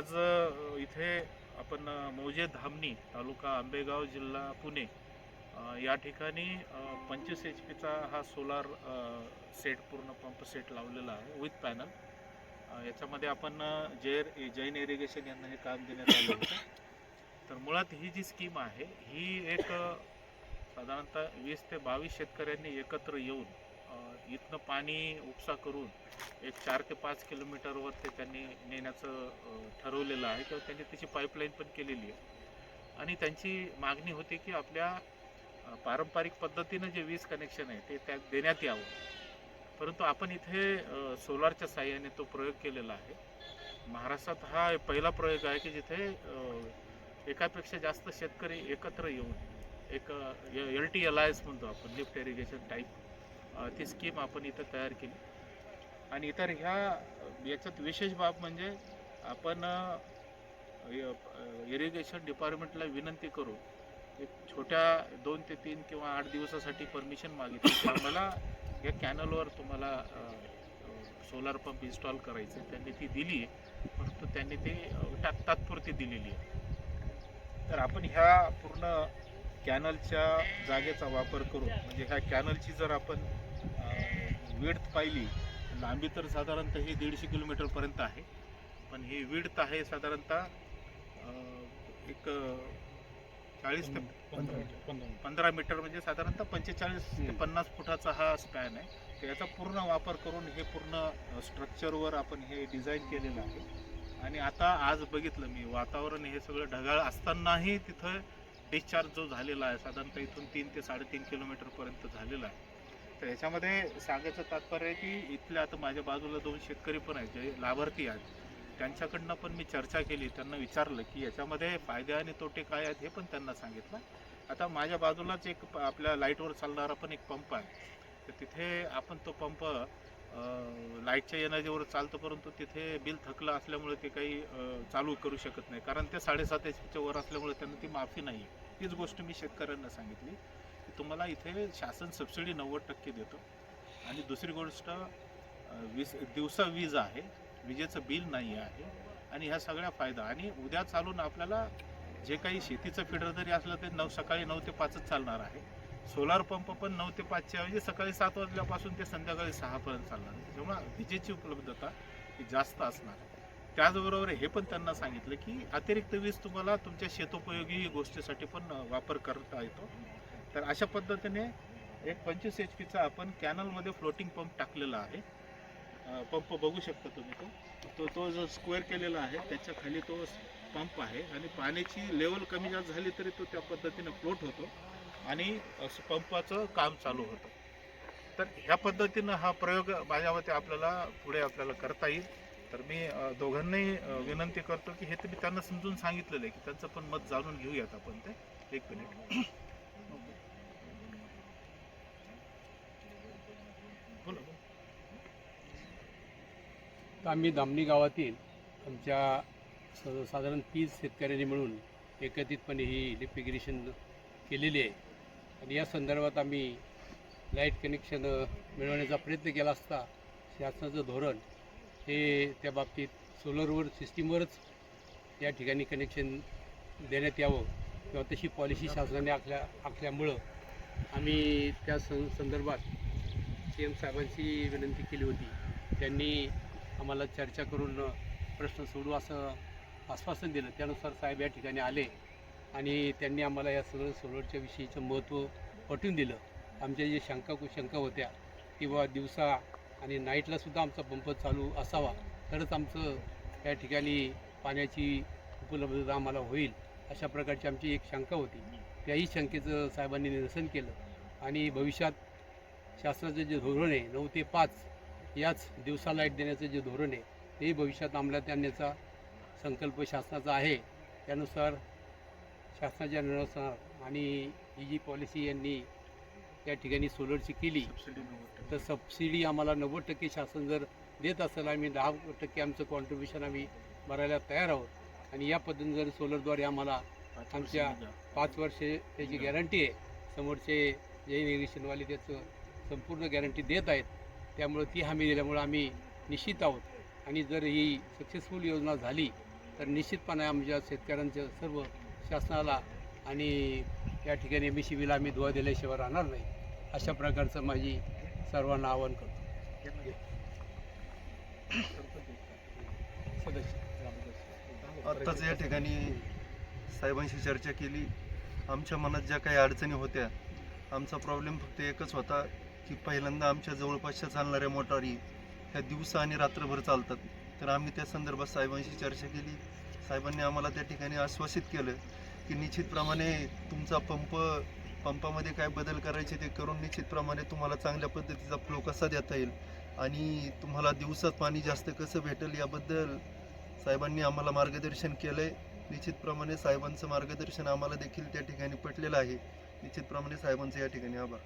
आज इथे आपण मौजे धामणी तालुका आंबेगाव जिल्हा पुणे या ठिकाणी पंचवीस एच पीचा हा सोलार सेट पूर्ण पंप सेट लावलेला आहे विथ पॅनल याच्यामध्ये आपण जेर जैन इरिगेशन यांना हे काम देण्यात आलं होतं. तर मुळात ही जी स्कीम आहे ही एक साधारणतः वीस ते बावीस शेतकऱ्यांनी एकत्र येऊन इथनं पाणी उपसा करून एक चार ते पाच किलोमीटरवर ते त्यांनी नेण्याचं ठरवलेलं आहे. किंवा त्यांनी त्याची पाईपलाईन पण केलेली आहे. आणि त्यांची मागणी होती की आपल्या पारंपरिक पद्धतीनं जे वीज कनेक्शन आहे ते त्या देण्यात यावं. परंतु आपण इथे सोलारच्या साह्याने तो प्रयोग केलेला आहे. महाराष्ट्रात हा पहिला प्रयोग आहे की जिथे एकापेक्षा जास्त शेतकरी एकत्र येऊन एक L T L I S म्हणतो आपण लिफ्ट इरिगेशन टाईप ती स्कीम आपण इथं तयार केली. आणि इतर ह्या याच्यात विशेष बाब म्हणजे आपण इरिगेशन डिपार्टमेंटला विनंती करून एक छोट्या दोन ते तीन किंवा आठ दिवसासाठी परमिशन मागितली. तर आम्हाला या कॅनलवर तुम्हाला सोलार पंप इन्स्टॉल करायचे त्यांनी ती दिली. आहे परंतु त्यांनी ते तात्पुरती दिलेली आहे. तर आपण ह्या पूर्ण कॅनलच्या जागेचा वापर करू म्हणजे ह्या कॅनलची जर आपण विड्थ पाहिली लांबी तर साधारणतः ही दीडशे किलोमीटरपर्यंत आहे. पण ही विड्थ आहे साधारणतः एक चाळीस ते पंधरा मीटर. म्हणजे साधारणतः पंचेचाळीस ते पन्नास फुटाचा हा स्पॅन आहे. तर याचा पूर्ण वापर करून हे पूर्ण स्ट्रक्चरवर आपण हे डिझाईन केलेलं आहे. आणि आता आज बघितलं मी वातावरण हे सगळं ढगाळ असतानाही तिथं डिस्चार्ज जो झालेला आहे साधारणतः इथून तीन ते साडेतीन किलोमीटरपर्यंत झालेला आहे. तर याच्यामध्ये सांगायचं तात्पर्य की इथल्या आता माझ्या बाजूला दोन शेतकरी पण आहेत जे लाभार्थी आहेत. त्यांच्याकडनं पण मी चर्चा केली त्यांना विचारलं की याच्यामध्ये फायदे आणि तोटे काय आहेत हे पण त्यांना सांगितलं. आता माझ्या बाजूलाच एक प- आपल्या लाईटवर चालणारा पण एक पंप आहे. तर तिथे आपण तो पंप लाईटच्या एनर्जीवर चालतो परंतु तिथे बिल थकलं असल्यामुळे ते काही चालू करू शकत नाही. कारण ते साडेसात एच पीच्या वर असल्यामुळे त्यांना ती माफी नाही. तीच गोष्ट मी शेतकऱ्यांना सांगितली. तुम्हाला इथे शासन सबसिडी नव्वद टक्के देतो. आणि दुसरी गोष्ट वीज दिवसा वीज आहे विजेचं बिल नाही आहे आणि ह्या सगळ्या फायदा. आणि उद्या चालून आपल्याला जे काही शेतीचं फिडर जरी असलं ते नऊ सकाळी नऊ ते पाचच चालणार आहे. सोलार पंप पण नऊ ते पाचच्या ऐवजी सकाळी सात वाजल्यापासून ते संध्याकाळी सहापर्यंत चालणार आहे. त्याच्यामुळे विजेची उपलब्धता ही जास्त असणार आहे. त्याचबरोबर हे पण त्यांना सांगितलं की अतिरिक्त वीज तुम्हाला तुमच्या शेतोपयोगी गोष्टीसाठी पण वापर करता येतो. तर अशा पद्धतीने एक पंचवीस एच पीचा आपण कॅनलमध्ये फ्लोटिंग पंप टाकलेला आहे. पंप बघू शकता तुम्ही तो. तो तो जो स्क्वेअर केलेला आहे त्याच्याखाली तो पंप आहे आणि पाण्याची लेवल कमी जास्त झाली तरी तो त्या पद्धतीने फ्लोट होतो आणि पंपाचं काम चालू होतं. तर ह्या पद्धतीनं हा प्रयोग माझ्या मते आपल्याला पुढे आपल्याला करता येईल. तर मी दोघांनाही विनंती करतो की हे तर मी त्यांना समजून सांगितलेलं आहे की त्यांचं पण मत जाणून घेऊयात आपण ते. एक मिनिट. आम्ही दामणी गावातील आमच्या स- साधारण तीस शेतकऱ्यांनी मिळून एकत्रितपणे ही लिफ्ट इरिगेशन केलेली आहे. आणि या संदर्भात आम्ही लाइट कनेक्शन मिळवण्याचा प्रयत्न केला असता शासनाचं धोरण हे त्या बाबतीत सोलरवर सिस्टीमवरच या ठिकाणी कनेक्शन देण्यात यावं किंवा तशी पॉलिसी शासनाने आखल्या आखल्यामुळं आम्ही त्या सं संदर्भात सी एम साहेबांची विनंती केली होती. त्यांनी आम्हाला चर्चा करून प्रश्न सोडू असं आश्वासन दिलं. त्यानुसार साहेब या ठिकाणी आले आणि त्यांनी आम्हाला या सगळं सोलरच्या विषयीचं महत्त्व पटवून दिलं. आमच्या जे शंका कुशंका होत्या किंवा दिवसा आणि नाईटला सुद्धा आमचा पंप चालू असावा तरच आमचं या ठिकाणी पाण्याची उपलब्धता आम्हाला होईल अशा प्रकारची आमची एक शंका होती. त्याही शंकेचं साहेबांनी निरसन केलं. आणि भविष्यात शासनाचं जे धोरण आहे नऊ ते पाच याच दिवसा लाइट देण्याचं जे धोरण आहे तेही भविष्यात अंमलात आणण्याचा संकल्प शासनाचा आहे. त्यानुसार शासनाच्या निर्णयानुसार आणि ही जी पॉलिसी यांनी त्या ठिकाणी सोलरची केली. तर सबसिडी आम्हाला नव्वद टक्के शासन जर देत असेल आम्ही दहा टक्के आमचं कॉन्ट्रीब्युशन आम्ही भरायला तयार आहोत. आणि या पद्धतीने जर सोलरद्वारे आम्हाला आमच्या-. पाच वर्षे त्याची गॅरंटी आहे. समोरचे जैन इरिगेशनवाले त्याचं संपूर्ण गॅरंटी देत आहेत. त्यामुळं ती हमी दिल्यामुळं आम्ही निश्चित आहोत. आणि जर ही सक्सेसफुल योजना झाली तर निश्चितपणे आमच्या शेतकऱ्यांच्या सर्व शासनाला आणि या ठिकाणी एम सी बीला आम्ही दुवा दिल्याशिवाय राहणार नाही. अशा प्रकारचं माझी सर्वांना आवाहन करतो. सदस्य आत्ताच या ठिकाणी साहेबांशी चर्चा केली. आमच्या मनात ज्या काही अडचणी होत्या आमचा प्रॉब्लेम फक्त एकच होता की पहिल्यांदा आमच्या जवळपासच्या चालणाऱ्या मोटारी ह्या दिवसा आणि रात्रभर चालतात. तर आम्ही त्या संदर्भात साहेबांशी चर्चा केली. साहेबांनी आम्हाला त्या ठिकाणी आश्वासित केलं की निश्चितप्रमाणे तुमचा पंप पंपामध्ये काय बदल करायचे ते करून निश्चितप्रमाणे तुम्हाला चांगल्या पद्धतीचा फ्लो कसा देता येईल आणि तुम्हाला दिवसात पाणी जास्त कसं भेटेल याबद्दल साहेबांनी आम्हाला मार्गदर्शन केलं आहे निश्चितप्रमाणे साहेबांचं मार्गदर्शन आम्हाला देखील त्या ठिकाणी पटलेलं आहे. निश्चितप्रमाणे साहेबांचं या ठिकाणी आभार.